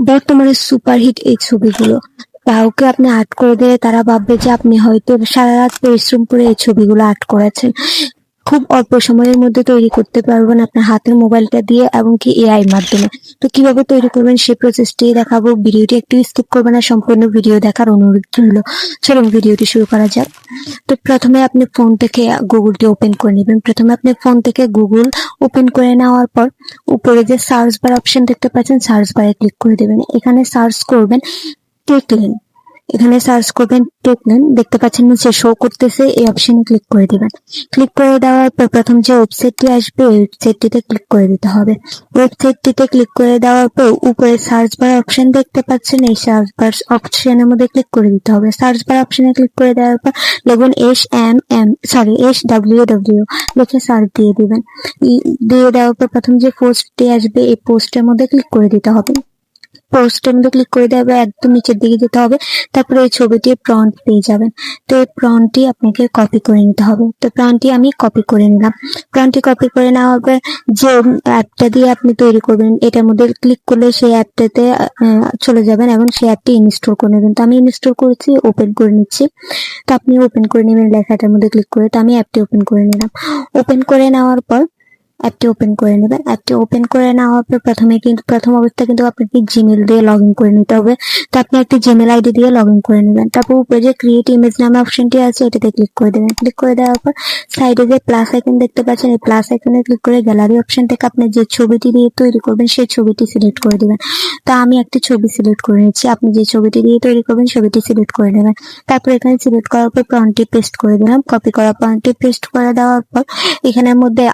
বর্তমানে সুপারহিট এই ছবিগুলো। কাউকে আপনি আর্ট করে দিলে তারা ভাববে যে আপনি হয়তো সারা রাত পরিশ্রম করে এই ছবিগুলো আর্ট করেছেন। খুব অল্প সময়ের মধ্যে তৈরি করতে পারবেন আপনার হাতের মোবাইলটা দিয়ে এবং কি এআই মাধ্যমে। তো কীভাবে তৈরি করবেন সেই প্রসেসটি দেখাবো। ভিডিওটি একটু স্কিপ করবেন না সম্পূর্ণ ভিডিও দেখার অনুরোধ রইল। চলুন ভিডিওটি শুরু করা যাক। তো প্রথমে আপনি ফোন থেকে গুগলটি ওপেন করে নেবেন। প্রথমে আপনি ফোন থেকে গুগল ওপেন করে নেওয়ার পর উপরে যে সার্চ বার অপশন দেখতে পাচ্ছেন সার্চ বারে ক্লিক করে দেবেন। এখানে সার্চ করবেন টেকলেন এখানে সার্চ করবেন টেকলেন দেখতে পাচ্ছেন নিচে শো করতেছে, এই অপশনে ক্লিক করে দিবেন। ক্লিক করে দেওয়ার পর প্রথম যে ওয়েবসাইটটি আসবে, ওই ওয়েবসাইটটিতে ক্লিক করে দিতে হবে। ওয়েবসাইটটিতে ক্লিক করে দেওয়ার পর উপরে সার্চ বার অপশন দেখতে পাচ্ছেন, এই সার্চ বার অপশনের মধ্যে ক্লিক করে দিতে হবে। সার্চ বার অপশনে ক্লিক করে দেওয়ার পর লিখবেন S M M sorry S W W লিখে সার্চ দিয়ে দিবেন। দিয়ে দেওয়ার পর প্রথম যে পোস্টটি আসবে, এই পোস্টের মধ্যে ক্লিক করে দিতে হবে। পোস্টের মধ্যে ক্লিক করে দেওয়া একদম নিচের দিকে যেতে হবে, তারপরে এই ছবিটির প্রন্ট পেয়ে যাবেন। তো এই প্রন্টটি আপনাকে কপি করে নিতে হবে। তো প্রন্টটি আমি কপি করে নিলাম। প্রন্টটি কপি করে নেওয়ার পর যে অ্যাপটা দিয়ে আপনি তৈরি করবেন, এটার মধ্যে ক্লিক করলে সেই অ্যাপটাতে চলে যাবেন এবং সেই অ্যাপটি ইনস্টল করে নেবেন। তো আমি ইনস্টল করেছি ওপেন করে নিচ্ছি। তো আপনি ওপেন করে নেবেন লেখাটার মধ্যে ক্লিক করে, তো আমি অ্যাপটি ওপেন করে নিলাম। ওপেন করে নেওয়ার পর অ্যাপটি ওপেন করে নেবেন অ্যাপটি ওপেন করে নেওয়ার পর প্রথমে কিন্তু, প্রথম অবস্থা কিন্তু আপনাকে জিমেল দিয়ে লগ ইন করে নিতে হবে। তো আপনি একটি জিমেল আইডি দিয়ে লগ ইন করে নেবেন। তারপর উপরে যে ক্রিয়েট ইমেজ নামে অপশনটি আছে, এটাতে ক্লিক করে দেবেন। ক্লিক করে দেওয়ার পর সাইডে যে প্লাস আইকন দেখতে পাচ্ছেন, এই প্লাস আইকনে ক্লিক করে গ্যালারি অপশন থেকে আপনি যে ছবিটি দিয়ে তৈরি করবেন, সেই ছবিটি সিলেক্ট করে দেবেন। তা আমি একটি ছবি সিলেক্ট করে নিচ্ছি। আপনি যে ছবিটি দিয়ে তৈরি করবেন, ছবিটি সিলেক্ট করে নেবেন। তারপর এখানে সিলেক্ট করার পর প্রন্টটি পেস্ট করে দিলাম। কপি করা প্রন্টটি পেস্ট করে দেওয়ার পর এখানের মধ্যে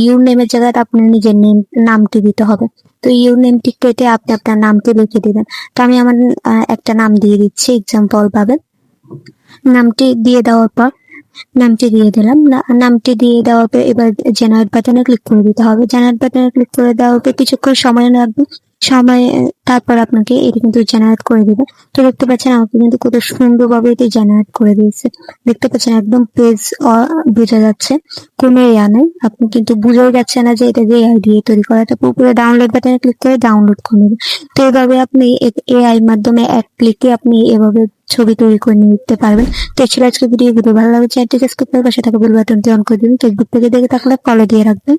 ইউর নেমের জায়গায় আপনার নিজের নেম নামটি দিতে হবে। তো নেমটি কেটে আপনি আপনার নামটি লিখে দিবেন। তো আমি আমার একটা নাম দিয়ে দিচ্ছি এক্সাম্পল পাবেন। নামটি দিয়ে দেওয়ার পর, নামটি দিয়ে দিলাম। নামটি দিয়ে দেওয়ার পর এবার জেনারেট বাটনে ক্লিক করে দিতে হবে। জেনারেট বাটনে ক্লিক করে দেওয়ার পর কিছুক্ষণ সময় লাগবে। সময় তারপর আপনাকে এটা কিন্তু জেনারেট করে দিবে। তো দেখতে পাচ্ছেন, আমাকে কিন্তু কত সুন্দরভাবে এটি জেনারেট করে দিয়েছে। দেখতে পাচ্ছেন, একদম পেজ বোঝা যাচ্ছে। কোনো ইয়া নেই। আপনি কিন্তু বুঝেও যাচ্ছে না যে এটা যে এআই দিয়ে তৈরি করা। তারপর উপরে ডাউনলোড বাটনে ক্লিক করে ডাউনলোড করে নেবেন। তো এভাবে আপনি এআই মাধ্যমে এক ক্লিকে আপনি এভাবে ছবি তৈরি করে নিতে পারবেন। তো ছিল আজকে ভিডিও ভালো লাগে চ্যানেলটি সাবস্ক্রাইব করে পাশে থাকা বেল বাটনটি অন করে দিন ফেসবুক থেকে দেখে থাকলে ফলো দিয়ে রাখবেন।